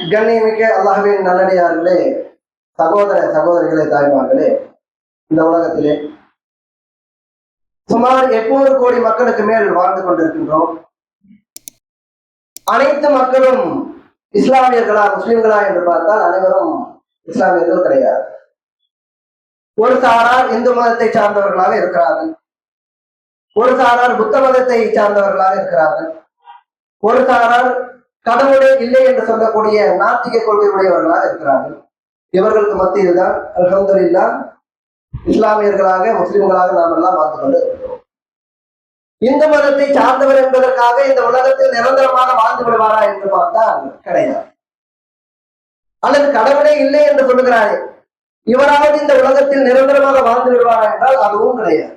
கண்ணியமிக்க அல்லாஹ்வின் நல்லடியார்களே சகோதர சகோதரிகளே தாய்மார்களே இந்த உலகத்திலே சுமார் எட்நூறு கோடி மக்களுக்கு மேல் வாழ்ந்து கொண்டிருக்கின்றோம். அனைத்து மக்களும் இஸ்லாமியர்களா முஸ்லிம்களா என்று பார்த்தால் அனைவரும் இஸ்லாமியர்கள் கிடையாது. ஒரு சாரார் இந்து மதத்தை சார்ந்தவர்களாக இருக்கிறார்கள். ஒரு சாரார் புத்த மதத்தை சார்ந்தவர்களாக இருக்கிறார்கள். ஒரு சாரார் கடவுளே இல்லை என்று சொல்லக்கூடிய நாத்திக கொள்கை உடையவர்களாக இருக்கிறார்கள். இவர்களுக்கு மத்தியில் தான் அல்ஹம்துலில்லா இஸ்லாமியர்களாக முஸ்லிம்களாக நாம் எல்லாம் வாழ்ந்து கொண்டு இருக்கிறோம் இந்து மதத்தை சார்ந்தவர் என்பதற்காக இந்த உலகத்தில் நிரந்தரமாக வாழ்ந்து விடுவாரா என்று பார்த்தால் கிடையாது. அல்லது கடவுளே இல்லை என்று சொல்லுகிறாரே இவராவது இந்த உலகத்தில் நிரந்தரமாக வாழ்ந்து விடுவாரா என்றால் அதுவும் கிடையாது.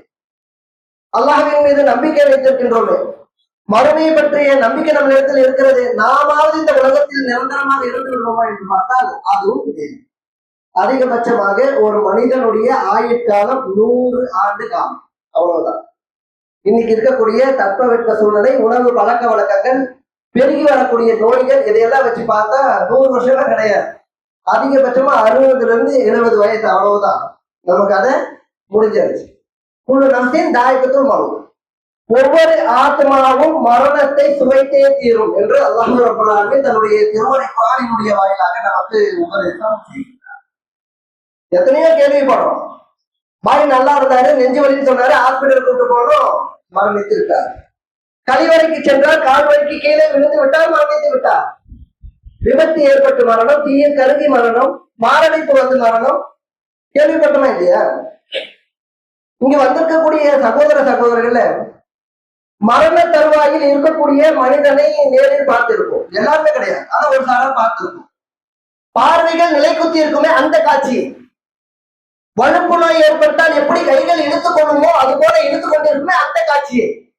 அல்லாஹின் மீது நம்பிக்கை வைத்திருக்கின்றோமே மறுமையை பற்றிய நம்பிக்கை நம்ம இடத்தில் இருக்கிறது நாமாவது இந்த உலகத்தில் நிரந்தரமாக இருந்து விடுவோமா என்று பார்த்தால் அதுவும் அதிகபட்சமாக ஒரு மனிதனுடைய ஆயுட்காலம் நூறு ஆண்டு காலம். அவ்வளவுதான். இன்னைக்கு இருக்கக்கூடிய தட்பவெட்ப சூழ்நிலை உணவு பழக்க வழக்கங்கள் பெருகி வரக்கூடிய நோய்கள் இதையெல்லாம் வச்சு பார்த்தா நூறு வருஷம்லாம் கிடையாது. அதிகபட்சமா அறுபதுல இருந்து எழுபது வயசு அவ்வளவுதான். நமக்கு அதை முடிஞ்சிருச்சு. குழு நம்சின் தாயக்கத்தும் மரும் ஒவ்வொரு ஆத்மாவும் மரணத்தை சுவைத்தே தீரும் என்று அல்லாஹு ரப்பல் தன்னுடைய திருமலை குரானினுடைய வாயிலாக நமக்கு உபதேசம் செய்கிறார். எத்தனையோ கேள்விப்படுறோம் பாய் நல்லா இருந்தாரு நெஞ்சு வலின்னு சொன்னாரு ஹாஸ்பிட்டல் கூட்டு போனோம் மரணித்து விட்டார் கழிவறைக்கு சென்றால் கால்வரைக்கு கீழே விழுந்து விட்டால் மரணித்து விட்டார். விபத்து ஏற்பட்டு மரணம் தீய கருதி மரணம் மாரடைப்பு வந்து மரணம். கேள்விப்பட்டோமா இல்லையா? இங்க வந்திருக்கக்கூடிய சகோதர சகோதரர்கள மரண தருவாயில் இருக்கக்கூடிய மனிதனை நேரில் பார்த்திருப்போம். எல்லாருமே கிடையாது. ஆனா ஒரு சாரா பார்த்திருப்போம். பார்வைகள் நிலை குத்தி இருக்குமே அந்த காட்சி வழுப்பு நோய் ஏற்பட்டால் எப்படி கைகள் இழுத்துக்கொள்ளுமோ அது போல இழுத்துக் கொண்டிருக்குமே அந்த காட்சியை.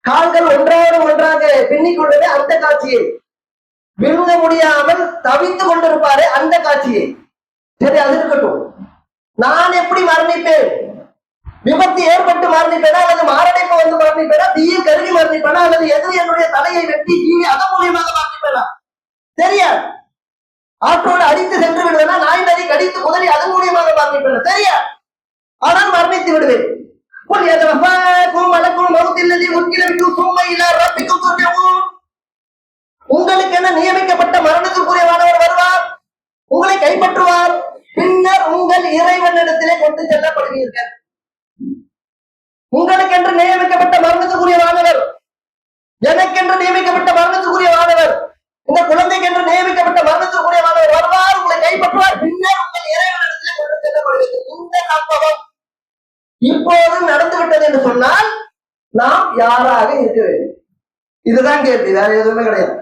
கால்கள் ஒன்றாக ஒன்றாக பின்னிக் கொண்டதே அந்த காட்சியை. விழுங்க முடியாமல் தவித்துக் கொண்டிருப்பாரு அந்த காட்சியை. சரி அது இருக்கட்டும். நான் எப்படி மரணிப்பேன்? விபத்து ஏற்பட்டு மரணிப்பேனா அல்லது மாரடைப்பு வந்து மரணிப்பேனா தீயில் கருகி மரணிப்பேனா அல்லது எது என்னுடைய தலையை வெட்டி கீழே அதன் மூலியமாக மரணிப்பேனா தெரியாது ஆற்றோடு அடித்து சென்று விடுவேனா நாய் நரி கடித்து குதறி அதன் மூலியமாக மரணிப்பேனா தெரியாது ஆனால் மரணித்து விடுவேன் قل يتوفاكم ملك الموت الذي وكل بكم ثم الى ربكم ترجعون உங்களுக்கு என்ன நியமிக்கப்பட்ட மரணத்திற்குரியவானவர் வருவார் உங்களை கைப்பற்றுவார் பின்னர் உங்கள் இறைவனிடத்திலே கொண்டு செல்லப்படுவீர்கள் உங்களுக்கென்று நியமிக்கப்பட்ட மரணத்துக்குரிய வானவர். எனக்கென்று நியமிக்கப்பட்ட மரணத்துக்குரிய வானவர். இந்த குழந்தைக்கென்று நியமிக்கப்பட்ட மரணத்துக்குரிய வானவர் வருவார். உங்களை கைப்பற்றுவார். பின்னர் உங்கள் இறைவனிடத்தில் கொண்டு செல்லப்படுவீர்கள் இந்த சம்பவம் இப்போது நடந்து விட்டது என்று சொன்னால் நாம் யாராக இருக்க வேண்டும்? இதுதான் கேள்வி. வேற எதுவுமே கிடையாது.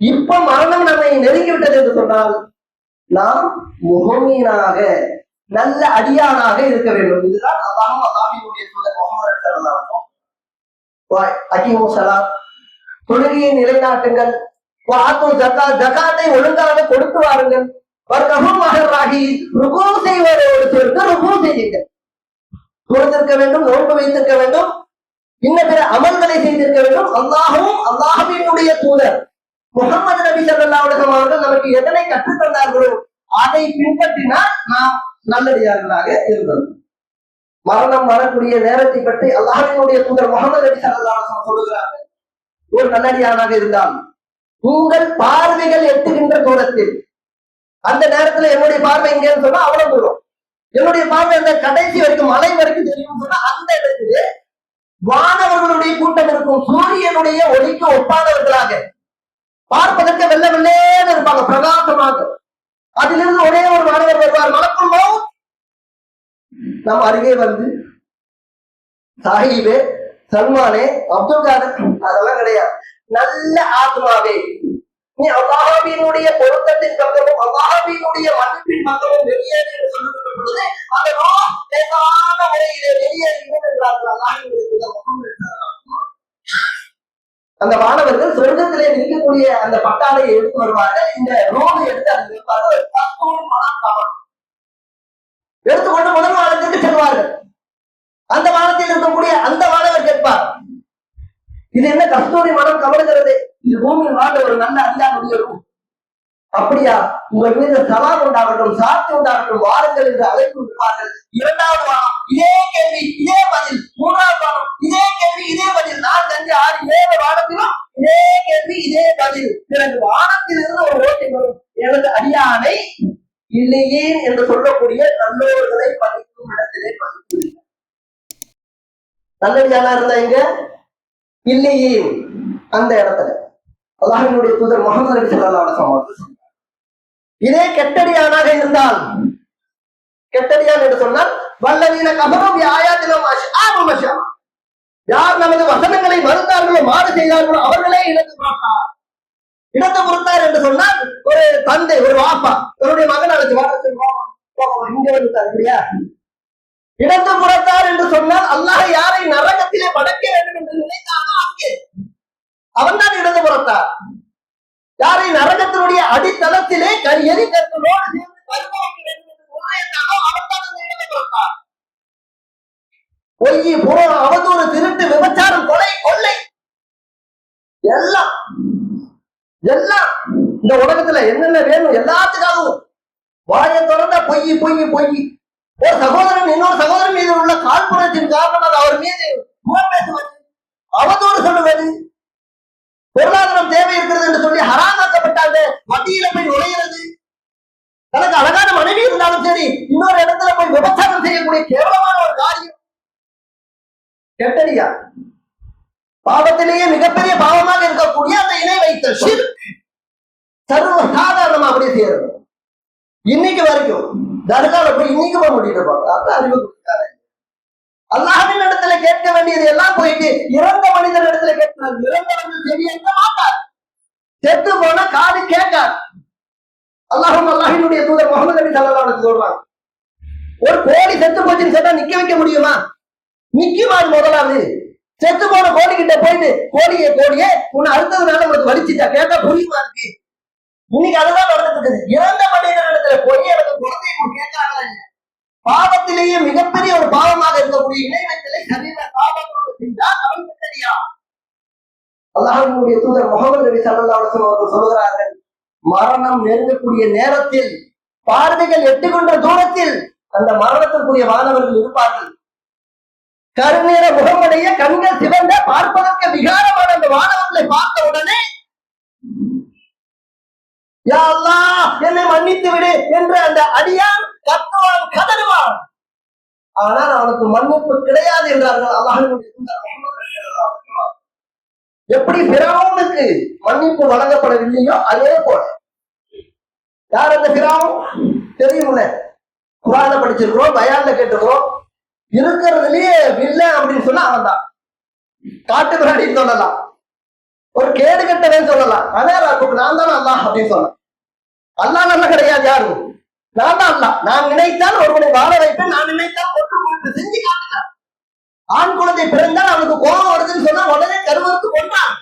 இப்ப மரணம் நம்மை நெருங்கி விட்டது என்று சொன்னால் நாம் முகமீனாக நல்ல அடியானாக இருக்க வேண்டும். இதுதான் அல்லாஹும் அல்லாஹினுடைய தூதர் முகமது ஸல்லல்லாஹு வாய் அகிமு சலாம் தொழுகையை நிலைநாட்டுங்கள். வாத்து ஜகா ஜக்காத்தை ஒழுங்காக கொடுத்து வாருங்கள். வர்க்கமும் மகராகி ருகு செய்வதோடு சேர்ந்து ருகு செய்யுங்கள். தொழுதிருக்க வேண்டும் நோன்பு வைத்திருக்க வேண்டும். இன்ன பிற அமல்களை செய்திருக்க வேண்டும். அல்லாஹும் அல்லாஹுவினுடைய தூதர் முகமது நபி ஸல்லல்லாஹு அவர்கள் நமக்கு எதனை கற்றுத்தந்தார்களோ அதை பின்பற்றினால் நாம் நல்லடியார்களாக இருந்தது மரணம் வரக்கூடிய நேரத்தை பற்றி அல்லாஹினுடைய தூதர் முகமது நபி ஸல்லல்லாஹு சொல்லுகிறார்கள். ஒரு நல்லடியானாக இருந்தால் உங்கள் பார்வைகள் எட்டுகின்ற தூரத்தில் அந்த நேரத்துல என்னுடைய பார்வை எங்கன்னு சொன்னா அவ்வளவு தூரம். என்னுடைய பார்வை அந்த கடைசி வரைக்கும் மலை வரைக்கும் தெரியும் சொன்னா அந்த இடத்துல வானவர்களுடைய கூட்டம் இருக்கும். சூரியனுடைய ஒளிக்கு ஒப்பானவர்களாக பார்ப்பதற்கு வெள்ள வெள்ளேன்னு இருப்பாங்க பிரகாசமாக. அதிலிருந்து ஒரே ஒரு மாணவர் வருவார். மலக்குள் மவுத் நம் அருகே வந்து சாஹிபே சல்மானே அப்துல் காதர் அதெல்லாம் கிடையாது. நல்ல ஆத்மாவே. நீ அல்லாஹாவினுடைய பொருத்தத்தின் பக்கமும் அல்லாஹாவினுடைய மன்னிப்பின் பக்கமும் வெளியேறு என்று சொல்லப்பட்ட பொழுது அந்த நோ லேசான முறையிலே வெளியேறுகிறோம் என்றார்கள் அல்லாஹினுடைய தூதர் முகமது ஸல்லல்லாஹு அலைஹி வஸல்லம். அந்த மாணவர்கள் சொர்க்கத்திலே நிற்கக்கூடிய அந்த பட்டாளையை எடுத்து வருவார்கள். இந்த ரோடு எடுத்து அதை வைப்பார்கள். கஸ்தூரி மனம் எடுத்துக்கொண்டு முதல் வானத்திற்கு செல்வார்கள். அந்த வானத்தில் இருக்கக்கூடிய அந்த மாணவர் கேட்பார் இது என்ன கஸ்தூரி மனம் கவருகிறது இது பூமியில் வாழ்ந்த ஒரு நல்ல அல்லாஹ்வுடைய ரூ அப்படியா? உங்கள் மீது சலாம் உண்டாகட்டும் சாத்தி உண்டாகட்டும் வாருங்கள் என்று அழைப்பு விடுவார்கள். இரண்டாவது வாரம் இதே கேள்வி இதே பதில். மூன்றாவது வாரம் இதே கேள்வி இதே பதில். நான்கு அஞ்சு ஆறு ஏழு வாரத்திலும் இதே கேள்வி இதே பதில். பிறகு வானத்திலிருந்து ஒரு ஓட்டை வரும். எனது அடியானை இல்லையே என்று சொல்லக்கூடிய நல்லோர்களை பதிக்கும் இடத்திலே பதிக்கும் நல்லடியானா இருந்தா இங்க இல்லையே. அந்த இடத்துல. அல்லாஹினுடைய தூதர் முகமது நபி ஸல்லல்லாஹு அலைஹி அவர்கள் சொன்னார். இதே கெட்டடியானாக இருந்தால் கெட்டடியான் என்று சொன்னால் வல்லவீன கபரும் ஆயாத்திலும் அஷ்ஆபு மஷா யார் நமது வசனங்களை மறுத்தார்களோ மாறு செய்தார்களோ அவர்களே இழந்து பார்த்தார் இடத்து புறத்தார் என்று சொன்னால் ஒரு தந்தை ஒரு வாப்பா தன்னுடைய மகன் அழைச்சு வாடகை இங்க வந்து இல்லையா? இடத்து புறத்தார் என்று சொன்னால் அல்லாஹ் யாரை நரகத்திலே படைக்க வேண்டும் என்று நினைத்தாரோ அங்கே. அவன்தான் இடது புறத்தார் யாரை நரகத்தினுடைய அடித்தளத்திலே கரியறி எரி கற்களோடு சேர்ந்து பருவ பொய் புறம் அவதூறு திருட்டு விபச்சாரம் கொலை கொள்ளை. எல்லாம் எல்லாம் இந்த உலகத்துல என்னென்ன வேணும் எல்லாத்துக்காகவும். வாய திறந்த பொய் பொய் பொய் ஒரு சகோதரன் இன்னொரு சகோதரன் மீது உள்ள காழ்ப்புணத்தின் காரணமாக அவர் மீது புறம் பேசுவது அவதூறு சொல்லுவது பொருளாதாரம் தேவை இருக்கிறது என்று சொல்லி ஹராமாக்கப்பட்டாங்க மத்தியில போய் நுழையிறது. தனக்கு அழகான மனைவி இருந்தாலும் சரி இன்னொரு இடத்துல போய் விபச்சாரம் செய்யக்கூடிய கேவலமான ஒரு காரியம். கெட்டடியா? பாவத்திலேயே மிகப்பெரிய பாவமாக இருக்கக்கூடிய அந்த இணை வைத்த ஷிர் சர்வ சாதாரணமா அப்படியே செய்யறது. இன்னைக்கு வரைக்கும் தர்கால போய் இன்னைக்கு போக முடிட்டு இருப்பாங்க அறிவு கொடுத்தாரு அல்லாஹின் இடத்துல கேட்க வேண்டியது எல்லாம் போயிட்டு இறந்த மனிதர் இடத்துல கேட்கிறார். இறந்தவர்கள் செவியேற்க மாட்டார்? செத்து போனா காது கேட்கார் அல்லாஹும் அல்லாஹினுடைய தூதர் முகமது நபி சல்லாவுக்கு சொல்றாங்க. ஒரு கோழி செத்து போச்சுன்னு சொன்னா நிக்க வைக்க முடியுமா? நிக்குமா அது முதலாவது. செத்து போன கோழி கிட்ட போயிட்டு கோழியே கோழியே உன்னை அறுத்ததுனால உனக்கு வலிச்சுட்டா கேட்டா புரியுமா இருக்கு இன்னைக்கு அதுதான் நடந்துட்டு இருக்குது. இறந்த மனிதனிடத்துல போய் எனக்கு குழந்தைய கேட்கறாங்களா இல்லையா? பாவத்திலேயே மிகப்பெரிய ஒரு பாவமாக இருக்கக்கூடிய இணையத்திலே சரீர பாவத்தோடு சென்றால் அவனுக்கு தெரியா அல்லாஹனுடைய தூதர் முகமது நபி ஸல்லல்லாஹு அவர்கள் சொல்கிறார்கள் மரணம் நெருங்கக்கூடிய நேரத்தில் பார்வைகள் எட்டுகின்ற தூரத்தில் அந்த மரணத்திற்குரிய மாணவர்கள் இருப்பார்கள். கருநீர முகமுடைய கண்கள் சிவந்த பார்ப்பதற்கு விகாரமான அந்த மாணவர்களை பார்த்த உடனே யா அல்லாஹ் என்னை மன்னித்து விடு என்று அந்த அடியான் கத்துவான் கதறுவான் ஆனால் அவனுக்கு மன்னிப்பு கிடையாது என்றார்கள். அல்லாஹ் எப்படி பிறவுனுக்கு மன்னிப்பு வழங்கப்படவில்லையோ அதே போல. யார் அந்த பிறாவும் தெரியும்ல. குரான படிச்சிருக்கிறோம் பயான்ல கேட்டிருக்கிறோம். இருக்கிறதுலயே வில்லன் அப்படின்னு சொன்னா அவன் தான் காட்டு பிராணின்னு சொல்லலாம். ஒரு கேடு கட்டவே சொல்லலாம். அதே நான் தான் அல்லாஹ் அப்படின்னு சொல்லலாம் அல்லாஹ் நல்ல கிடையாது யாரும். நான் தான். அல்லாஹ் நான் நினைத்தால் ஒருவனை வாழ வைப்பேன் நான் நினைத்தால் ஒன்று கொண்டு செஞ்சு காட்டுறேன் ஆண் குழந்தை பிறந்தால் அவனுக்கு கோபம் வருதுன்னு சொன்னா உடனே கருவறுத்து கொண்டான்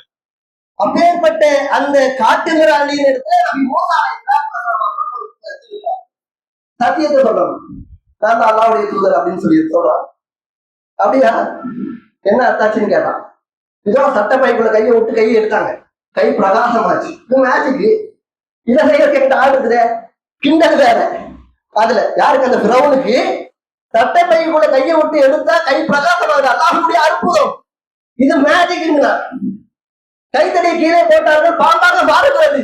அப்பேற்பட்ட அந்த காட்டு மிராண்டியின் இடத்துல நபி மூசா சத்தியத்தை சொல்றோம் நான் தான் அல்லாவுடைய தூதர் அப்படின்னு சொல்லி சொல்றான். அப்படியா? என்ன அத்தாச்சின்னு கேட்டான். இதோ சட்ட பைக்குள்ள கையை விட்டு கையை எடுத்தாங்க. கை பிரகாசமாச்சு. இது மேஜிக்கு இதை செய்யறதுக்கு ஆள் இருக்குதே. கிண்டல் வேற. அதுல யாருக்கு அந்த பிரவுனுக்கு? சட்டை கூட கையை விட்டு எடுத்தா கை பிரகாசமாகுது அல்லாஹ்வுடைய அற்புதம். இது மேஜிக்குங்களா கைத்தடி கீழே போட்டார்கள் பாம்பாக மாறுகிறது.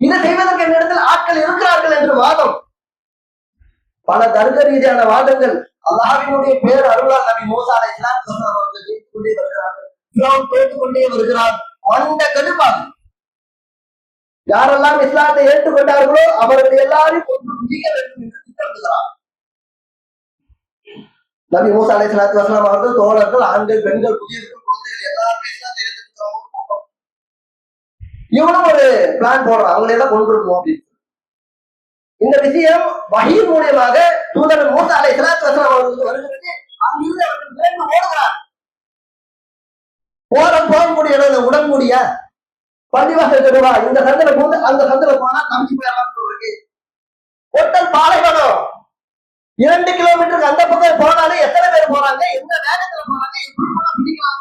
இதை செய்வதற்கு இந்த இடத்துல ஆட்கள் இருக்கிறார்கள் என்று வாதம். பல தர்க்க ரீதியான வாதங்கள். அல்லாஹினுடைய பேர் அருளால் நபி மூசா அலைஹிஸ்ஸலாம் அவர்கள் கொண்டே வருகிறார்கள். ஃபிரௌன் கொண்டே வருகிறார். மண்ட கடுப்பாகும். யாரெல்லாம் இஸ்லாத்தை ஏற்றுக்கொண்டார்களோ அவர்கள் எல்லாரையும் கொண்டு நபி மூசா அலை சலாத்து வசலாம் அவர்கள் தோழர்கள் ஆண்கள் பெண்கள் குடியிருக்கும் குழந்தைகள் எல்லாருமே இஸ்லாத்தை ஏற்றுக்கிறவங்க இவனும் ஒரு பிளான் போடுறான் அவங்களை எல்லாம் கொண்டிருக்கோம் அப்படின்னு. இந்த விஷயம் வகி மூலியமாக தூதர் மூசா அலை சலாத்து வசலாம் அவர்களுக்கு வருகிறது. அங்கிருந்து அவர்கள் வேண்டு ஓடுகிறார் போற போகக்கூடிய இடம் பள்ளிவாசல் தெருவா இந்த சந்தில போது அந்த சந்தில போனா தம்பிச்சு போயிடலாம் இருக்கு ஒட்டல் பாலைவனம். இரண்டு கிலோமீட்டருக்கு அந்த பக்கம் போனாலே எத்தனை பேர் போறாங்க? எந்த வேகத்துல போறாங்க? எப்படி போனா பிடிக்கலாம்?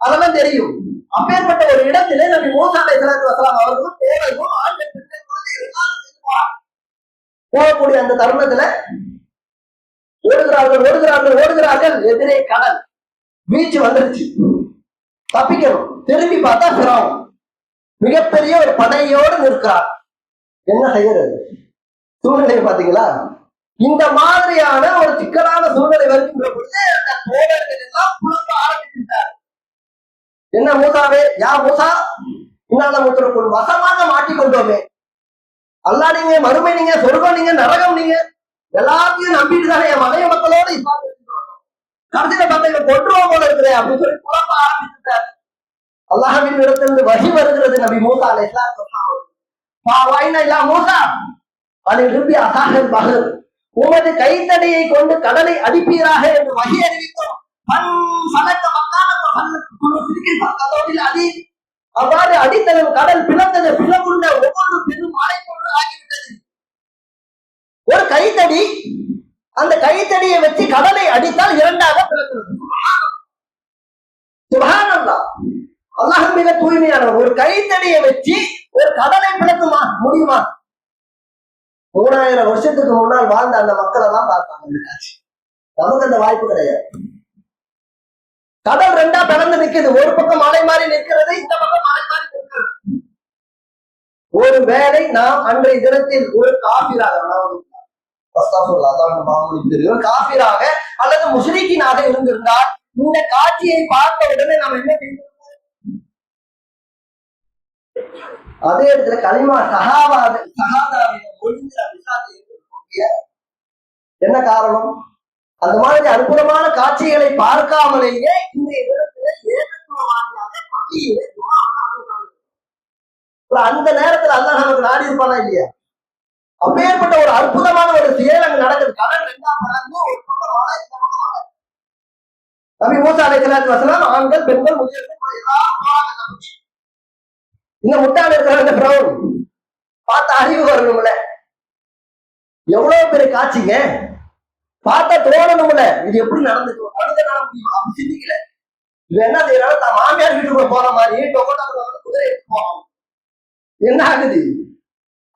அதெல்லாம் தெரியும். அப்பேற்பட்ட ஒரு இடத்திலே நம்ம மூசா அலைஹிஸ்ஸலாத்து வசலாம் அவர்களும் தேவையும் ஆண்கள் பெண்கள் போகக்கூடிய அந்த தருணத்துல ஓடுகிறார்கள் ஓடுகிறார்கள் ஓடுகிறார்கள். எதிரே கடல். பீச் வந்துருச்சு. தப்பிக்கணும். திரும்பி பார்த்தா சிரமம் மிகப்பெரிய ஒரு படையோடு நிற்கிறார். என்ன செய்யறது சூழ்நிலை பாத்தீங்களா இந்த மாதிரியான ஒரு சிக்கலான சூழ்நிலை வருகின்ற பொழுது அந்த தோழர்கள் எல்லாம் புலம்ப ஆரம்பிக்கின்றார். என்ன மூசாவே? யா மூசா இன்னால மூத்திரக்குள் வசமாக மாட்டிக்கொண்டோமே அல்லா நீங்க மறுமை நீங்க சொர்க்கம் நீங்க நரகம் நீங்க எல்லாத்தையும் நம்பிட்டு தானே என் மனைவி மக்களோட இப்ப கடைசியில பார்த்தா இவன் கொண்டுருவோம் போல இருக்கிறேன். அப்படின்னு சொல்லி புலம்ப ஆரம்பிச்சுட்டார் அல்லாஹின் இடத்திலிருந்து வகி வருகிறது நபி மூசா அலைஹிஸ்ஸலாம் சொன்னாங்க "பா மூசா? அதில் விரும்பி அசாகர் பகல் உமது கைத்தடையை கொண்டு கடலை அடிப்பீராக என்று வகி அறிவித்தோம். அவ்வாறு அடித்தலும் கடல் பிளந்தது பிளவுண்ட ஒவ்வொரு பெரும் மலை போன்று ஆகிவிட்டது. ஒரு கைத்தடி அந்த கைத்தடியை வச்சு கடலை அடித்தால் இரண்டாக பிளக்கிறது. சுபஹானல்லா அல்லாஹ் மிக தூய்மையானவர். ஒரு கைத்தடியை வச்சு ஒரு கடலை பிளக்குமா முடியுமா? மூணாயிரம் வருஷத்துக்கு முன்னால் வாழ்ந்த அந்த மக்களை எல்லாம் பார்த்தாங்க. நமக்கு அந்த வாய்ப்பு கிடையாது. கடல் ரெண்டா பிளந்து நிக்குது. ஒரு பக்கம் மலை மாறி நிற்கிறது இந்த பக்கம் மலை மாறி நிற்கிறது. ஒரு வேளை நாம் அன்றைய தினத்தில் ஒரு காபிராக அதான் தெரியும். காபிராக அல்லது முஸ்லிக்கினாக இருந்திருந்தால் இந்த காட்சியை பார்த்த உடனே நாம் என்ன செய்வோம்? அதே இடத்துல களிமா சகாவாத சகாதாவை ஒழிந்து அந்த என்ன காரணம்? அந்த மாதிரி அற்புதமான காட்சிகளை பார்க்காமலேயே இந்த இடத்துல அந்த நேரத்துல அல்லாஹ் நமக்கு நாடி இருப்பானா இல்லையா? அப்பேற்பட்ட ஒரு அற்புதமான ஒரு செயல் அங்க நடக்குது. கடல் ரெண்டாம் நபி மூசா அலைஹிஸ்ஸலாத்து வசலாம் ஆண்கள் பெண்கள் முதியவர்கள் எல்லாரும் இந்த முட்டாள் இருக்கிற அந்த பிரவுன் பார்த்த அறிவு வரணும்ல? எவ்வளவு பெரிய காட்சிங்க? பார்த்தா தோணணும்ல? இது எப்படி நடந்துச்சு? ஒரு மனிதனால முடியுமா? அப்படி சிந்திக்கல. இது என்ன செய்யறாங்க தான் மாமியார் வீட்டுக்குள்ள போற மாதிரி டொக்கோட்டோ குதிரை போறோம் என்ன ஆகுது?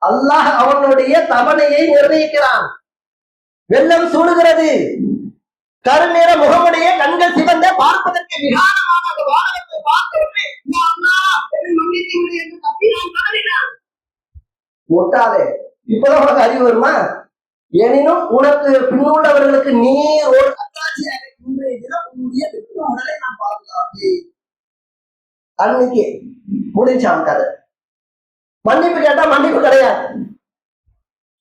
அல்லாஹ் அவனுடைய தவணையை நிர்ணயிக்கிறான். வெள்ளம் சூடுகிறது. கருநேர முகமுடைய கண்கள் சிவந்த பார்ப்பதற்கு விகாரமான அந்த வானத்தை பார்த்தவுடனே முட்டாளே இப்பதான் உனக்கு அறிவு வருமா? எனினும் உனக்கு பின்னுள்ளவர்களுக்கு நீ ஒரு அத்தாட்சியாக இன்றைய தினம் உன்னுடைய வெற்றி உடலை நான் பாதுகாப்பேன். அன்னைக்கு முடிஞ்சான் கதை. மன்னிப்பு கேட்டா மன்னிப்பு கிடையாது.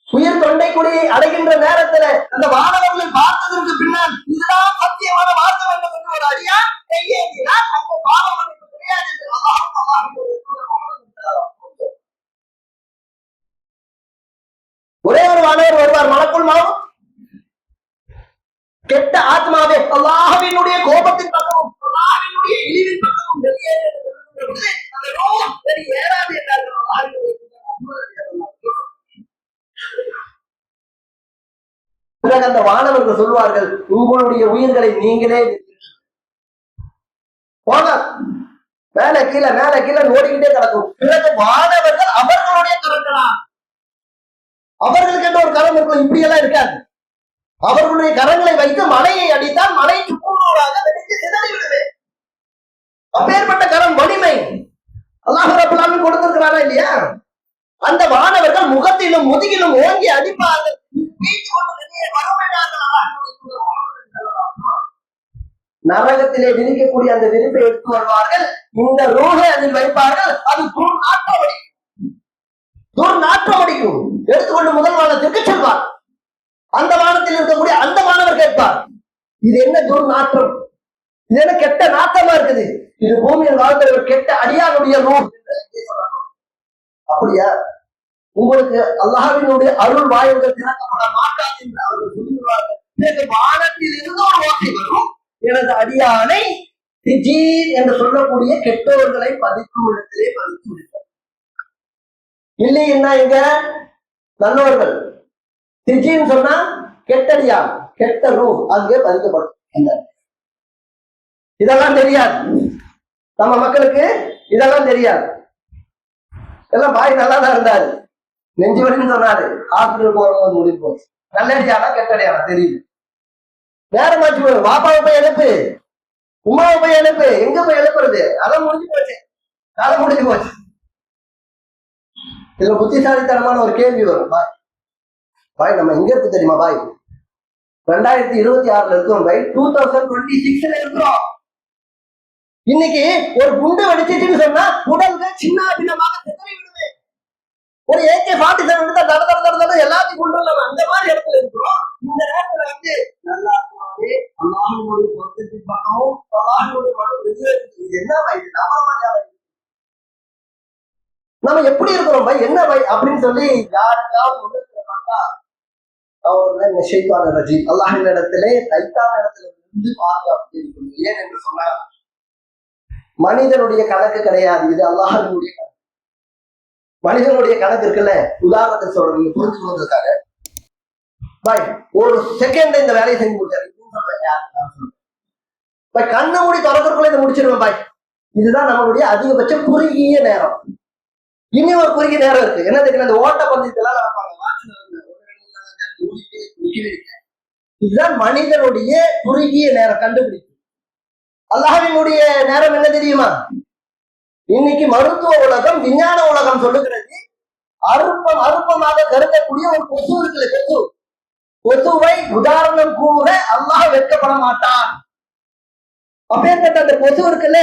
உயிர் தொண்டை குடியை அடைகின்ற நேரத்துல அந்த மாணவர்கள் பார்த்ததற்கு பின்னால் இதுதான் சத்தியமான வார்த்தை வேண்டும் ஒரு அடியா கையேந்தினார் அந்த பாவ மன்னிப்பு கிடையாது ஒரே ஒரு வானவர் வருவார் மனக்குள் மாவும் கெட்ட ஆத்மாவே அல்லாஹ்வினுடைய கோபத்தின் பக்கமும் அல்லாஹ்வினுடைய இழிவின் பக்கமும் வெளியேறு அந்த ரோகம் வெளியேறாது என்றார்கள் பிறகு அந்த வானவர்கள் சொல்வார்கள் உங்களுடைய உயிர்களை நீங்களே போனார் மேல கீழே மேல கீழே ஓடிக்கிட்டே கிடக்கும். பிறகு மாணவர்கள் அவர்களுடைய கரங்களா அவர்களுக்கு என்ன ஒரு கரம் இருக்கும்? இப்படி எல்லாம் இருக்காது. அவர்களுடைய கரங்களை வைத்து மலையை அடித்தால் மலைக்கு சுக்குநூறாக வெடித்து சிதறி விடுவே அப்பேற்பட்ட கரம் வலிமை. அல்லாஹ் ரப்பல் கொடுத்திருக்கிறாரா இல்லையா? அந்த மாணவர்கள் முகத்திலும் முதுகிலும் ஓங்கி அடிப்பார்கள். நரகத்திலே விரிக்கக்கூடிய அந்த விரிப்பை எடுத்து வருவார்கள் இந்த ரூகை அதில் வைப்பார்கள். அது துர்நாற்றம் அடிக்கும் துர்நாற்றம் அடிக்கும் எடுத்துக்கொண்டு முதல் வானத்திற்கு செல்வார். அந்த வானத்தில் இருக்கக்கூடிய அந்த மாணவர் கேட்பார் இது என்ன துர்நாற்றம்? இது என்ன கெட்ட நாட்டமா இருக்குது? இது பூமியில் வாழ்ந்த ஒரு கெட்ட அடியானுடைய ரூ அப்படியா? உங்களுக்கு அல்லாஹினுடைய அருள் வாயுகள் திறக்கப்பட மாட்டாது என்று அவர்கள் சொல்லுவார்கள் எனக்கு வானத்தில் இருந்து ஒரு வார்த்தை வரும். எனது அடியானை திஜீர் என்று சொல்லக்கூடிய கெட்டவர்களை பதிக்கும் இடத்திலே பதித்து விடுவார் இல்லை என்ன எங்க நல்லவர்கள். திஜின்னு சொன்னா கெட்டடியா கெட்ட ரூ அங்கே பதிக்கப்படும். இதெல்லாம் தெரியாது. நம்ம மக்களுக்கு இதெல்லாம் தெரியாது. எல்லாம் பாய் நல்லா தான் இருந்தாரு. நெஞ்சு வலின்னு சொன்னாரு. ஹாஸ்பிட்டல் போறவங்க முடிவு போச்சு. நல்லடியானா கெட்டடியானா தெரியுது. நேரமாச்சு போய் பாப்பாவை போய் எழுப்பு. உமாவை போய் எழுப்பு. எங்க போய் எழுப்புறது? அதான் முடிஞ்சு போச்சு. காலம் முடிஞ்சு போச்சு. இதுல புத்திசாலித்தனமான ஒரு கேள்வி வரும். பாய். பாய் நம்ம எங்க இருக்கு தெரியுமா பாய்? ரெண்டாயிரத்தி இருபத்தி ஆறுல இருக்கோம் பாய். டூ தௌசண்ட் டுவெண்ட்டி சிக்ஸ்ல இருக்கிறோம் இன்னைக்கு ஒரு குண்டு வெடிச்சிச்சுன்னு சொன்னா உடல்கள் சின்ன பின்னமாக ஒரு ஏகே ஃபார்ட்டி செவன் எடுத்தா தட தட தட தட எல்லாத்தையும் கொண்டு வரலாம். அந்த மாதிரி இடத்துல இருக்கிறோம். இந்த நேரத்துல வந்து நல்லா மனம் என்ன பாய் நம்ம நம்ம எப்படி இருக்கிறோம் என்ன பை அப்படின்னு சொல்லி யாருக்காவது ஒண்ணு பார்த்தா அவர்கள் நிஷைத்தான ரஜி அல்லாஹின் இடத்திலே தைத்தான இடத்துல இருந்து பாதுகாப்பு ஏன் என்று சொன்னார் மனிதனுடைய கணக்கு கிடையாது. இது அல்லாஹனுடைய கணக்கு. மனிதனுடைய கணக்கு இருக்குல்ல? உதாரணத்துக்கு சொல்றேன் நீங்க புரிஞ்சுக்கிறதுக்காக பாய் ஒரு செகண்ட் இந்த வேலையை செஞ்சு முடிச்சாரு. இதுன்னு சொல்றேன் பாய் கண்ணை மூடி திறக்கிறதுக்குள்ள இதை முடிச்சிருவேன் பாய். இதுதான் நம்மளுடைய அதிகபட்ச குறுகிய நேரம். இனி ஒரு குறுகிய நேரம் இருக்கு. என்ன தெரியும்? இந்த ஓட்ட பந்தயத்தெல்லாம் நடப்பாங்க. இதுதான் மனிதனுடைய குறுகிய நேரம் கண்டுபிடிப்பு. அல்லாஹ்வினுடைய நேரம் என்ன தெரியுமா? இன்னைக்கு மருத்துவ உலகம் விஞ்ஞான உலகம் சொல்லுகிறது. அருப்பம் அருப்பமாக கருதக்கூடிய ஒரு கொசு இருக்குல்ல கொசு. கொசுவை உதாரணம் கூற அல்லாஹ் வெட்கப்பட மாட்டான். அப்பேற்பட்ட அந்த கொசு இருக்குல்ல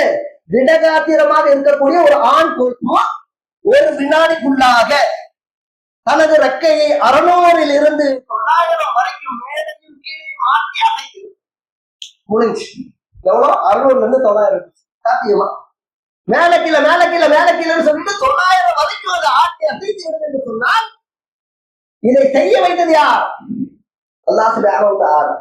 திடகாத்திரமாக இருக்கக்கூடிய ஒரு ஆண் கொசு ஒரு வினாடிக்குள்ளாக தனது ரெக்கையை அறுநூறில் இருந்து தொள்ளாயிரம் வரைக்கும் மேலையும் கீழே மாற்றி அமைத்து முடிஞ்சு எவ்வளவு அறுநூறுல இருந்து தொள்ளாயிரம். சாத்தியமா மேல கீழே மேல கீழே மேல கீழேன்னு சொல்லிட்டு தொள்ளாயிரம் வரைக்கும் அதை ஆட்டி அசைத்து விடுது என்று சொன்னால் இதை செய்ய வைத்தது யார்? அல்லாஹ் சுப்ஹானஹு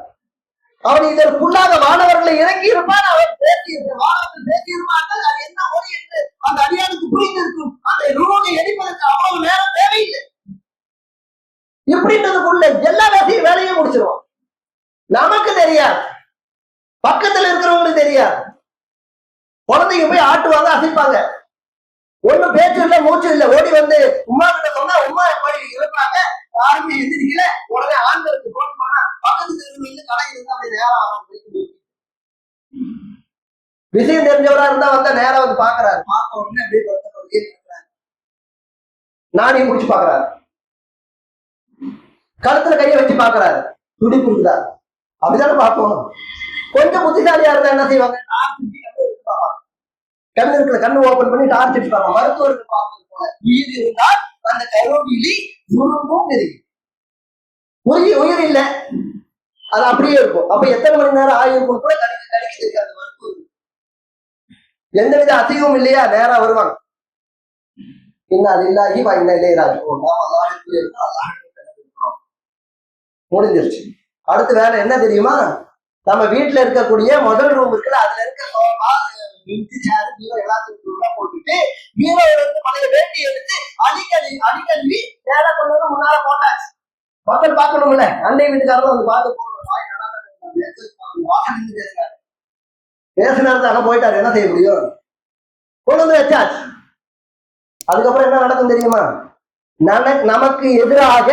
அவன் இதற்குள்ளாக மாணவர்களை இறங்கி இருப்பான் அவன் பேசி மாணவர்கள் பேசி இருப்பார்கள் அது என்ன மொழி என்று அந்த அடியானுக்கு புரிந்திருக்கும் அந்த நூலை எரிப்பதற்கு அவ்வளவு நேரம் தேவையில்லை. இப்படின்றதுக்குள்ள எல்லா வேலையும் வேலையும் முடிச்சிருவோம் நமக்கு தெரியாது. பக்கத்துல இருக்கிறவங்களுக்கு தெரியாது. குழந்தைங்க போய் ஆட்டுவாங்க அசைப்பாங்க. ஒண்ணும் பேச்சு இல்ல மூச்சு இல்ல. ஓடி வந்து உமா கிட்ட சொன்னா உமா எப்படி இருப்பாங்க யாருமே எதிரிக்கல உடனே ஆண்களுக்கு போன் பண்ணா பக்கத்து தெருவில் இருந்து கடை இருந்தா அப்படி நேரம் விஷயம் தெரிஞ்சவரா இருந்தா வந்தா நேரா வந்து பாக்குறாரு. பார்த்த உடனே அப்படியே பக்கத்துல முடிச்சு பாக்குறாரு. கழுத்துல கையை வச்சு பாக்குறாரு. துடிப்பு இருக்குதா அப்படிதானே பார்ப்போம் கொஞ்சம் புத்திசாலியா இருந்தா என்ன செய்வாங்க? கண்ணு இருக்கிற கண்ணு ஓபன் பண்ணி டார்ச் அடிச்சு மருத்துவர்கள் மருத்துவருக்கு போல உயிர் இருந்தால் அந்த கரோவிலி சுருங்கும் இருக்கு உயிர் உயிர் இல்ல. அது அப்படியே இருக்கும். அப்ப எத்தனை மணி நேரம் ஆயிருக்கும் கூட கணக்கு கணிக்க தெரியாது மருத்துவர். எந்தவித அசைவும் இல்லையா? நேரா வருவாங்க. இன்னும் இல்லாகி இன்னும் இல்லையராஜ் முடிஞ்சிருச்சு. அடுத்து வேலை என்ன தெரியுமா? நம்ம வீட்டுல இருக்கக்கூடிய முதல் ரூம் இருக்குல்ல அதுல இருக்க சோபா பெஞ்சு சேர் பீரோ எல்லாத்தையும் உள்ள போட்டுட்டு பீரோல இருந்து பழைய வேட்டி எடுத்து அடிக்கடி அடிக்கடி மேல கொண்டு வந்து முன்னால போட்டாச்சு மக்கள் பார்க்கணும்ல? அண்டை வீட்டுக்காரரும் வந்து பார்த்து போகணும் வாய் நல்லா வாசல் நின்னு பேசுறாரு பேசினாரு அங்க போயிட்டாரு. என்ன செய்ய முடியும்? கொண்டு வந்து வச்சாச்சு. அதுக்கப்புறம் என்ன நடக்கும் தெரியுமா? நன- நமக்கு எதிராக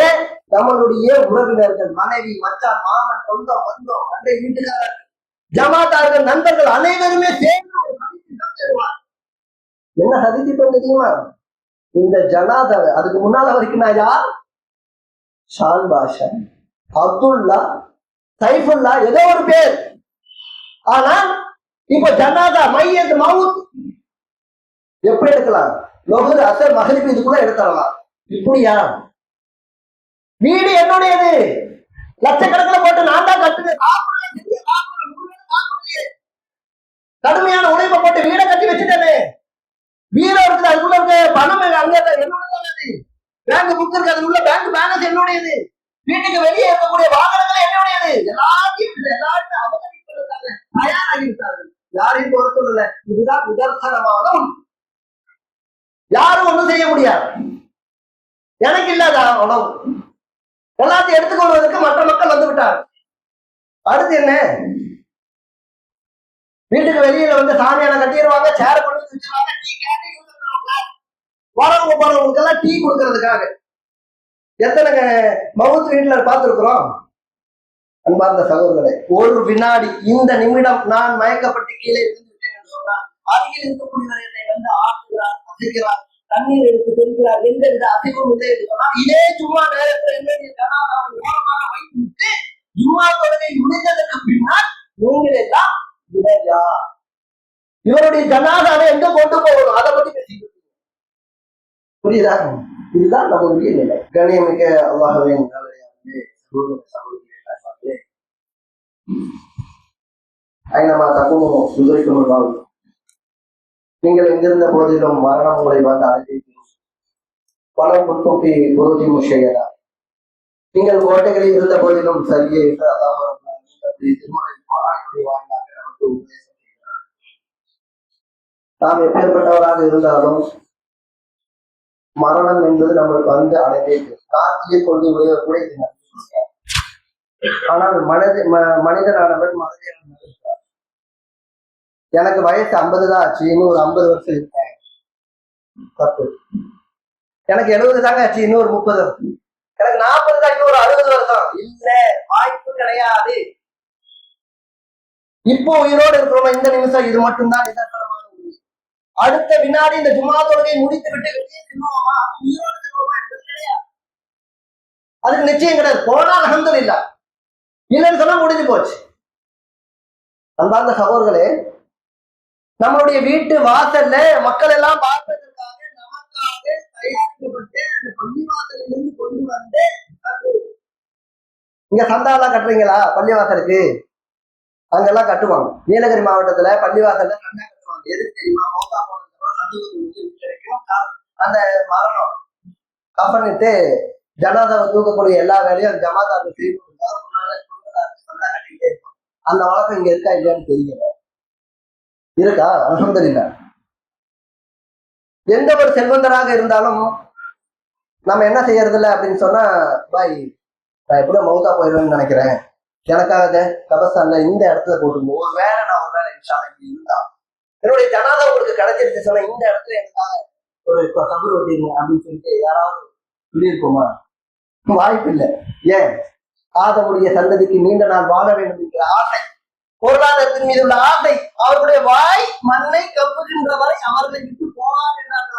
நம்மளுடைய உறவினர்கள் மனைவி மச்சான் மாமன் சொந்தம் வந்தோம். அண்டை வீட்டுக்காரர். ஜமாத்தார்கள் நண்பர்கள் அனைவருமே சேர்ந்து என்ன சதித்திட்டம் தெரியுமா? இந்த ஜனாதாவை அதுக்கு முன்னால வரைக்கும் நான் யார்? ஷான் பாஷா. அப்துல்லா சைஃபுல்லா ஏதோ ஒரு பேர். ஆனா இப்ப ஜனாதா மையத்து மவுத். எப்படி எடுக்கலாம்? லொஹர் அசர் மகரிப் இதுக்குள்ள எடுத்துடலாம். இப்படியா? வீடு என்னுடையது? லட்சக்கணக்கில் போட்டு நான் தான் கட்டுது கடுமையான உழைப்பை போட்டு வீடை கட்டி வச்சுட்டேனே. வீடு இருக்குது அதுக்குள்ள இருக்க. பணம் அங்க என்னோடது பேங்க் புக் இருக்கு அதுக்குள்ள பேங்க் பேலன்ஸ் என்னுடையது. வீட்டுக்கு வெளியே இருக்கக்கூடிய வாகனங்கள் என்னுடையது. எல்லாத்தையும் எல்லாத்தையும் அபகரிப்பதற்காக தயாராகி விட்டார்கள் யாரையும் குறை சொல்லல. இதுதான் நிதர்சனமான உண்மை. யாரும் ஒண்ணும் செய்ய முடியாது. எனக்கு இல்லாத உணவு. எல்லாத்தையும் எடுத்துக்கொள்வதற்கு மற்ற மக்கள் வந்து விட்டார் அடுத்து என்ன? வீட்டுக்கு வெளியில வந்து சாமியான கட்டிடுவாங்க சேர கொண்டு வந்து வச்சிருவாங்க டீ கேட்டு வரவங்க போறவங்களுக்கு எல்லாம் டீ கொடுக்கறதுக்காக. எத்தனை மவுத் வீட்டுல பார்த்துருக்குறோம்? அன்பார்ந்த சகோதரர்களே ஒரு வினாடி இந்த நிமிடம் நான் மயக்கப்பட்டு கீழே இருந்து விட்டேன் என்று சொன்னால் அருகில் இருக்கக்கூடியவர் என்னை வந்து ஆட்டுகிறார் அசைக்கிறார் தண்ணீர் எடுத்து தெரிகிறார் எந்த வித அசைவும் இல்லை என்று சொன்னால் இதே சும்மா நேரத்தில் என்னுடைய ஜனாதாவை ஓரமாக வைத்துவிட்டு ஜும்மா தொழுகை முடிந்ததற்கு பின்னால் நீங்கள் எல்லாம் விடையா இவருடைய ஜனாதாவை எங்க கொண்டு போகணும்? அதை பத்தி பேசிட்டு புரியுதா? இதுதான் நம்முடைய நிலை. கணியமிக்க அல்லாஹவே ஐநமா தகுமோ சுதரிக்கும் வாழ் நீங்கள் எங்கிருந்த போதிலும் மரணம் உங்களை வந்து அழைத்திருக்கிறோம். பணம் குத்தும்பி குருஜி முஷையரா. நீங்கள் கோட்டைகளில் இருந்த போதிலும் சரியே என்று வாயிலாக நாம் எப்பேற்பட்டவராக இருந்தாலும் மரணம் என்பது நம்மளுக்கு வந்து அடைந்தே காட்சியை கொண்டு விளையக்கூடிய இது ஆனால் மனித மனிதனானவன் மனிதனானவன் எனக்கு வயசு ஐம்பது தான் ஆச்சு. இன்னும் ஒரு ஐம்பது வருஷம் இருக்கேன். தப்பு. எனக்கு எழுபது தாங்க ஆச்சு. இன்னும் ஒரு முப்பது. எனக்கு நாற்பது தான். இன்னும் ஒரு அறுபது வருஷம். இல்ல. வாய்ப்பு கிடையாது. இப்போ உயிரோடு இருக்கிறோம் இந்த நிமிஷம் இது மட்டும்தான் நிதர்சனமான உண்மை. அடுத்த வினாடி இந்த ஜுமா தொழுகை முடித்து விட்டு வெளியே செல்வோமா? உயிரோடு செல்வோமா என்பது கிடையாது. அதுக்கு நிச்சயம் கிடையாது. போனால் அகந்தல் இல்ல இல்லைன்னு சொன்னா முடிஞ்சு போச்சு. அன்பார்ந்த சகோதர்களே நம்மளுடைய வீட்டு வாசல்ல மக்கள் எல்லாம் பார்ப்பதற்காக நமக்காக தயாரிக்கப்பட்டு அந்த பள்ளி வாசலிலிருந்து கொண்டு வந்து இங்க சந்தாலாம் கட்டுறீங்களா? பள்ளி வாசலுக்கு? அங்கெல்லாம் கட்டுவாங்க. நீலகிரி மாவட்டத்துல பள்ளிவாசல்ல நல்லா கட்டுவாங்க. எதுக்கு தெரியுமா? அந்த மரணம். கப்பனிட்டு ஜனாதாவை தூக்கக்கூடிய எல்லா வேலையும் அந்த ஜமாதாருக்கு செய்யணும் கட்டிக்கிட்டே இருக்கும் அந்த வழக்கம் இங்க இருக்கா இல்லையான்னு தெரியல. இருக்கா? அலமதுல்லா எந்த ஒரு செல்வந்தராக இருந்தாலும் நம்ம என்ன செய்யறது இல்லை அப்படின்னு சொன்னா பாய் நான் எப்படியோ மௌத்தா போயிடுவேன்னு நினைக்கிறேன். எனக்காக கபஸ்தான்ல இந்த இடத்துல போட்டுருந்தோம் ஒரு வேலை நான் ஒரு வேலை இன்ஷா இப்படி இருந்தா என்னுடைய ஜனாதா உங்களுக்கு கிடைச்சிருச்சு சொன்னா இந்த இடத்துல எனக்காக ஒரு இப்ப கபர் ஓட்டிங்க அப்படின்னு சொல்லிட்டு யாராவது சொல்லியிருக்கோமா வாய்ப்பு இல்லை ஏன் ஆதமுடைய சந்ததிக்கு நீண்ட நாள் வாழ வேண்டும் என்கிற ஆசை பொருளாதாரத்தின் மீது உள்ள ஆசை அவர்களுடைய வாய் மண்ணை கப்புகின்ற வரை அவர்களை விட்டு போகாது என்றார்கள்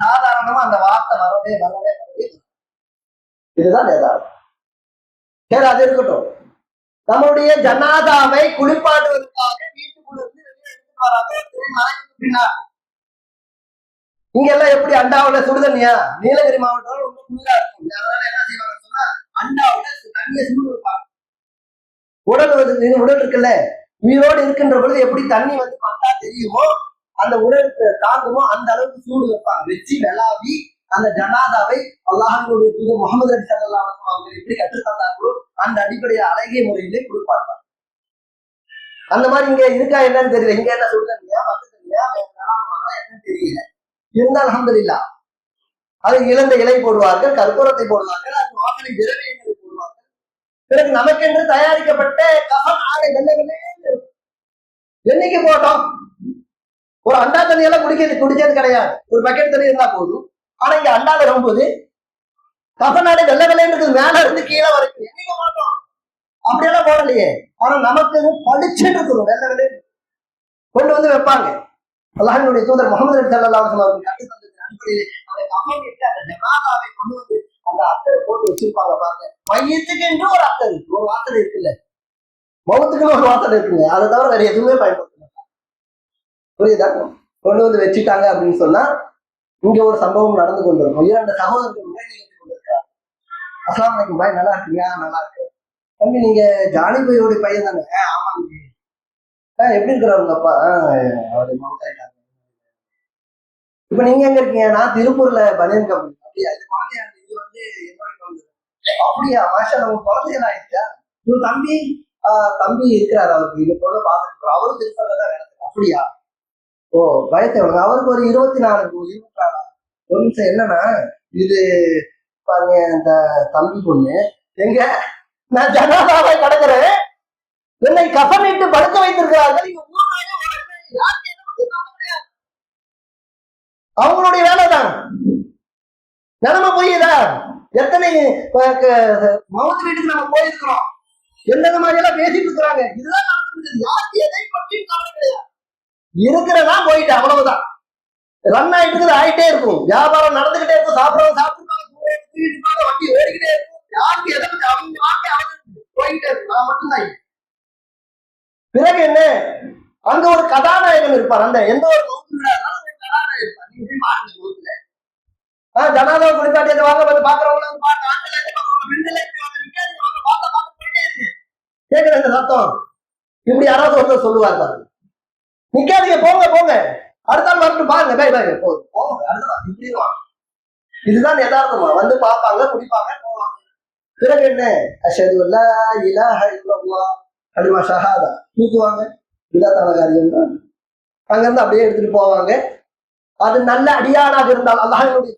சாதாரணமா அந்த வார்த்தை வரவே வரவே வரவே இதுதான் யதார்த்தம் சரி அது இருக்கட்டும். நம்முடைய ஜனாதாவை குளிப்பாட்டுவதற்காக வீட்டுக்குள்ள இருந்து வெளியே வராங்க இங்க எல்லாம் எப்படி அண்டாவுல சுடுதண்ணியா? நீலகிரி மாவட்டம் ரொம்ப குளிரா இருக்கும். அதனால என்ன செய்வாங்க சொன்னா அண்டாவுல தண்ணியை சுடு வைப்பாங்க. உடல் வந்து- உடல் இருக்குல்ல? உயிரோடு இருக்கின்ற பொழுது எப்படி தண்ணி வந்து பட்டா தெரியுமோ அந்த உடல் தாங்குமோ அந்த அளவுக்கு சூடு வைப்பாங்க. வச்சு விளாவி அந்த ஜனாதாவை அல்லாஹனுடைய தூதர் முகமது அலி சல்லா அவர்கள் எப்படி கற்றுத்தந்தார்களோ அந்த அடிப்படையை அழகிய முறையிலே கொடுப்பார்கள். அந்த மாதிரி இங்க இருக்கா என்னன்னு தெரியல. இங்க என்ன சொல்லுங்க என்னன்னு தெரியல. இருந்தால் அல்ஹம்துலில்லாஹ். அது இழந்த இலை போடுவார்கள் கற்பூரத்தை போடுவார்கள் அது வாகனை திரவியங்களை போடுவார்கள். பிறகு நமக்கென்று தயாரிக்கப்பட்ட கஃன் ஆடை வெள்ளவில்லை என்னைக்கு போட்டோம்? ஒரு அண்டா தண்ணியெல்லாம் குடிக்கிறது குடிச்சது கிடையாது. ஒரு பக்கெட் தண்ணி இருந்தா போதும். ஆனா இங்க அண்ணால வரும்போது கஃன் வெள்ள வெள்ளைன்னு இருக்குது மேல இருந்து கீழே வரைக்கும் என்னைக்கு மாட்டோம். அப்படியெல்லாம் போடலையே. ஆனா நமக்கு எதுவும் பளிச்சுன்னு இருக்கணும் வெள்ளை கொண்டு வந்து வைப்பாங்க. அல்லாஹினுடைய தூதர் முகமது நபி சல்லா அலைஹி அவர்கள் கற்றுத் தந்ததின் அடிப்படையில் அந்த கஃன் அந்த ஜனாதாவை கொண்டு வந்து அந்த அத்தரை போட்டு வச்சிருப்பாங்க பாருங்க. மையத்துக்கு என்று ஒரு அத்தர் இருக்கு. ஒரு வாசல் இருக்குல்ல. மௌத்துக்குன்னு ஒரு வாசல் இருக்குங்க. அதை தவிர வேற எதுவுமே பயன்படுத்த மாட்டாங்க. புரியுதா? கொண்டு வந்து வச்சுட்டாங்க அப்படின்னு சொன்னா இங்க ஒரு சம்பவம் நடந்து கொண்டிருக்கும். இரண்டு சகோதரர்கள் உரை நிகழ்ச்சி கொண்டிருக்கிறார். அஸ்லாம் வலைக்கும் பாய் நல்லா இருக்கீங்க நல்லா இருக்கு தம்பி நீங்க ஜானி பையோட பையன் தானே? ஆமாங்க. ஆ, எப்படி இருக்கிறாரு உங்க அப்பா? அவரு மவுத் இப்ப நீங்க எங்க இருக்கீங்க? நான் திருப்பூர்ல பனியன் கம்பெனி. அப்படியா? இது குழந்தையா இது வந்து என்னோட குழந்தை அப்படியா? மாஷா நம்ம குழந்தைகள் ஆயிடுச்சா? உங்க தம்பி ஆஹ் தம்பி இருக்கிறாரு அவருக்கு இது போல பாத்துட்டு அவரும் திருப்பூர்ல தான் வேலை அப்படியா? ஓ வயசு எவ்வளவு அவருக்கு ஒரு இருபத்தி நாலு இருபத்தி நாலு ஒரு நிமிஷம் என்னன்னா இது பாருங்க இந்த தம்பி பொண்ணு. எங்க? நான் ஜனாதாவை கிடக்குறேன். என்னை கஃபனிட்டு படுக்க வைத்திருக்கிறார்கள். அவங்களுடைய ஊர் தான் அவங்களுடைய வேலைதான். நிலைமை புரியுதா? எத்தனை ப- மவுத்து வீட்டுக்கு நம்ம போயிருக்கிறோம். எந்தெந்த மாதிரி எல்லாம் பேசிட்டு இருக்கிறாங்க? இதுதான் நடக்குது. யாருக்கு எதை பற்றியும் கவலை கிடையாது. இருக்கிறதா போயிட்டு அவ்வளவுதான். ரன் ஆயிட்டு இருக்குது ஆயிட்டே இருக்கும். வியாபாரம் நடந்துகிட்டே இருக்கும் சாப்பிடறவங்க சாப்பிட்டுருப்பாங்க தூங்குறவங்க தூங்கிட்டு வண்டி ஓடிக்கிட்டே இருக்கும். யாருக்கு எதை பத்தி அவங்க வாழ்க்கை அவங்க போயிட்டே இருக்கும். நான் மட்டும்தான் இங்க. பிறகு என்ன? அங்க ஒரு கதாநாயகன் இருப்பார். அந்த எந்த ஒரு மவுத்துல இருந்தாலும் கதாநாயகன் இருப்பார். நீங்க போய் பாருங்க மவுத்துல ஆஹ் ஜனாதா குளிப்பாட்டி வாங்க வந்து பாக்குறவங்க வந்து பாட்டு ஆண்கள் எல்லாம் பார்ப்பாங்க, பெண்கள் எல்லாம் இந்த சத்தம்? இப்படி யாராவது ஒருத்தர் சொல்லுவார் பாருங்க. நிக்காதீங்க போங்க போங்க. அடுத்த நாள் வரட்டும் பாருங்க பை பை போதும் போங்க அடுத்த நாள் இப்படி இதுதான் யதார்த்தமா. வந்து பார்ப்பாங்க குடிப்பாங்க போவாங்க. பிறகு என்ன? அஷது அல்லா இலாஹ இல்லல்லாஹ். கலிமா ஷஹாதா. தூக்குவாங்க. இதாத்தான காரியம் தான். அங்கிருந்து அப்படியே எடுத்துட்டு போவாங்க. அது நல்ல அடியானாக இருந்தால் அல்லாஹ்வுடைய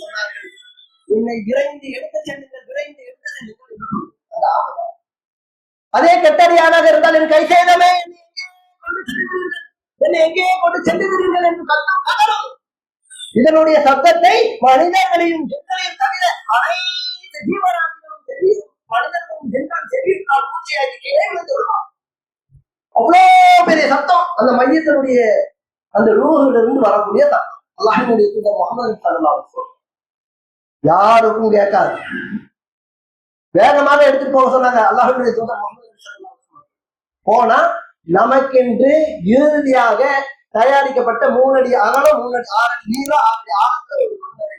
சொன்னார்கள் என்னை விரைந்து எடுத்து செல்லுங்கள் விரைந்து எடுத்து செல்லுங்கள். அதே கெட்டடியானாக இருந்தால் என் கை செய்தமே என்னை எங்கேயே கொண்டு செல்லுகிறீர்கள் என்று சத்தம் கதறும் இதனுடைய சத்தத்தை மனிதர்களையும் ஜென்களையும் தவிர அனைத்து ஜீவராசிகளும் தெரியும். மனிதர்களும் ஜென்கள் தெரியும். பூச்சியாகி கீழே விழுந்து விடுவான். அவ்வளோ பெரிய சத்தம். அந்த மையத்தினுடைய அந்த ரூஹிலிருந்து வரக்கூடிய சத்தம். அல்லாஹினுடைய தூதர் முகமது சல்லா யாருக்கும் கேட்காது. வேகமாக எடுத்துட்டு போக சொன்னாங்க. அல்லாஹினுடைய தூதர் முகமது சல்லல்லாஹு போனா நமக்கென்று இறுதியாக தயாரிக்கப்பட்ட மூணு அடி அகலம் மூணு அடி ஆறு அடி நீளம் ஆறு அடி ஆழத்துல ஒரு மண்ணறை.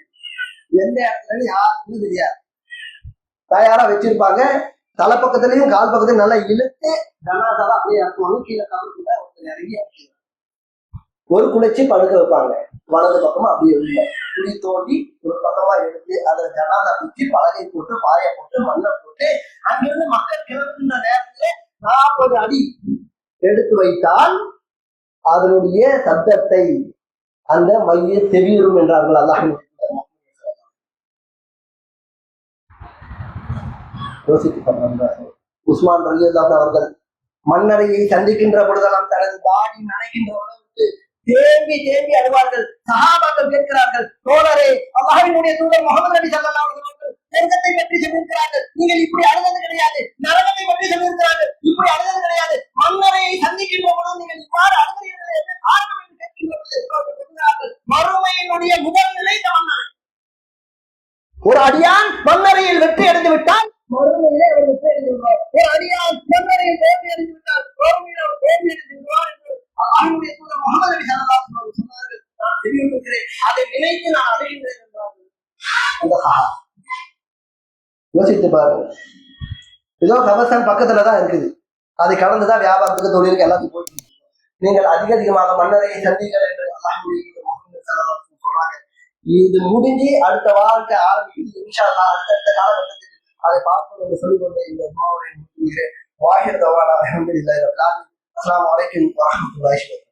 எந்த இடத்துல யாருக்கும் தெரியாது. தயாரா வச்சிருப்பாங்க. தலை பக்கத்துலயும் கால் பக்கத்துலயும் நல்லா இழுத்து தனாதலா அப்படியே இறக்குவாங்க. கீழே காலத்துல ஒருத்தர் இறங்கி ஒரு குளிச்சு படுக்க வைப்பாங்க. வலது பக்கமா அப்படியே உள்ள துணி தோண்டி ஒரு பக்கமா எடுத்து அதுல ஜனாதா குத்தி பலகை போட்டு பாயை போட்டு மண்ணை போட்டு அங்கிருந்து மக்கள் கிளம்புகின்ற நேரத்துல நாற்பது அடி எடுத்து வைத்தால் அதனுடைய சத்தத்தை அந்த மைய செவியுறும் என்றார்கள் அல்லாஹ் யோசித்து கொண்டிருந்தார்கள் உஸ்மான் ரலி அவர்கள் மன்னரையை சந்திக்கின்ற பொழுதெல்லாம் தனது தாடி நனைகின்ற அளவுக்கு தேம்பி தேம்பி அழுவார்கள். சகாபாக்கள் கேட்கிறார்கள் தோழரே அல்லாஹினுடைய தூதர் முகமது நபி சல்லா அவர்கள் வஸல்லம் பற்றி சொல்லியிருக்கிறார்கள். நீங்கள் இப்படி அழுதது கிடையாது. நரகத்தை பற்றி சொல்லியிருக்கிறார்கள். இப்படி அழுதது ஏதோ விவசாயம் பக்கத்துல தான் இருக்குது. அதை கடந்துதான் வியாபாரத்துக்கு தொழிலுக்கு எல்லாத்துக்கும் போயிட்டு நீங்கள் அதிக அதிகமாக மன்னரையை சந்திங்கள் என்று சொல்றாங்க இது முடிஞ்சு அடுத்த வாழ்க்கை ஆரம்பிக்குது இன்ஷா அடுத்தடுத்த காலகட்டத்தில் அதை பார்ப்போம் என்று சொல்லிக்கொண்டு இந்த துவாவுரை முடிக்கிறேன் தவான தவானா அல்ஹம்துலில்லாஹி ரப்பில் ஆலமீன். அஸ்ஸலாமு